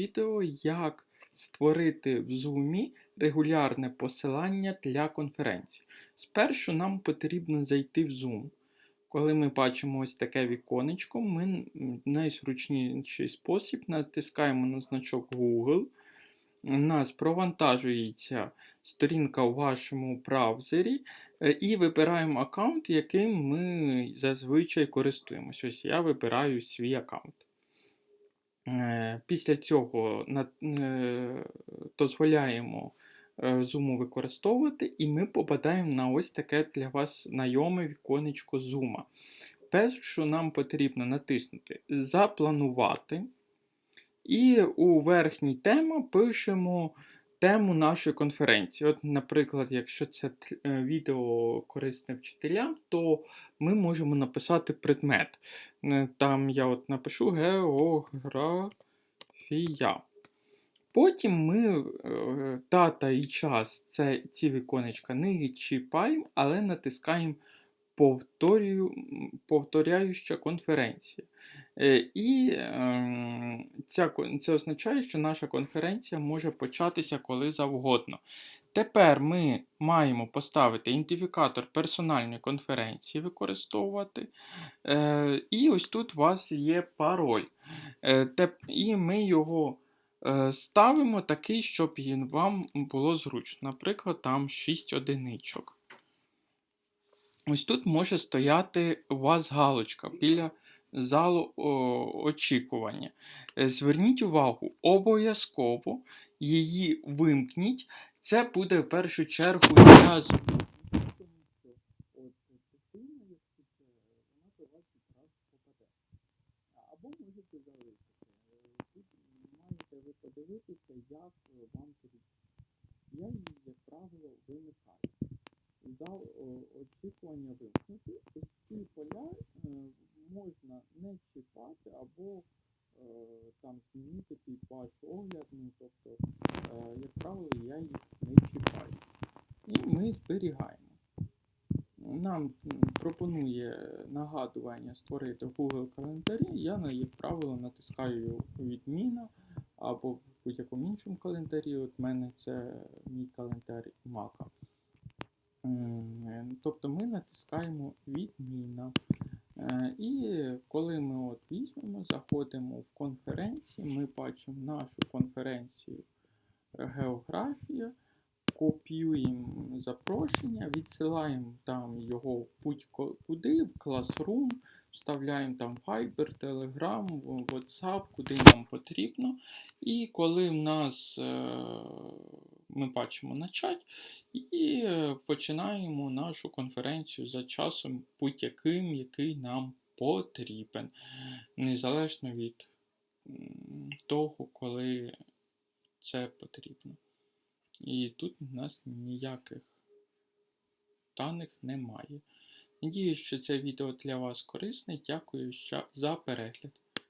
відео, як створити в Zoom регулярне посилання для конференції. Спершу нам потрібно зайти в Zoom. Коли ми бачимо ось таке віконечко, ми в найзручніший спосіб натискаємо на значок Google. У нас провантажується сторінка у вашому браузері, е, і вибираємо аккаунт, яким ми зазвичай користуємося. Ось я вибираю свій аккаунт. Е, Після цього е, дозволяємо е, Zoom використовувати, і ми попадаємо на ось таке для вас знайоме віконечко Zoom. Перше, що нам потрібно натиснути Запланувати. І у верхній тема пишемо тему нашої конференції. От, наприклад, якщо це е, відео корисне вчителям, то ми можемо написати предмет. Е, Там я от напишу географія. Потім ми е, дата і час це ці віконечка не чіпаємо, але натискаємо повторюю, м, повторяюча конференція. Е, І ем, ця, це означає, що наша конференція може початися коли завгодно. Тепер ми маємо поставити ідентифікатор персональної конференції використовувати. Е, І ось тут у вас є пароль. Е, І ми його ставимо такий, щоб вам було зручно. Наприклад, там 6 одиничок. Ось тут може стояти у вас галочка біля залу очікування. Е, Зверніть увагу, обов'язково її вимкніть. Це буде в першу чергу для Або можете залишити. Тут маєте ви подивитися, як е, вам зручно. Я її, як правило, вимикаю. Зал очікування вимкнути. Ці поля е, можна не чіпати або е, там змінити під ваш огляд. Ну, тобто, е, як правило, я їх не чіпаю. І ми зберігаємо. Нам пропонує нагадування створити Google календарі. Я, як правило, натискаю відміна або в будь-якому іншому календарі. От в мене це мій календар Мака. Тобто ми натискаємо відміна. Е, І коли ми от візьмемо, заходимо в конференції, ми бачимо нашу конференцію географія, копіюємо запрошення, відсилаємо там його будь-куди, в Classroom, вставляємо там Viber, Telegram, WhatsApp, куди нам потрібно. І коли в нас е, ми бачимо начать, і е, починаємо нашу конференцію за часом будь-яким, який нам потрібен, незалежно від того, коли це потрібно. І тут у нас ніяких даних немає. Надіюсь, що це відео для вас корисне. Дякую за перегляд.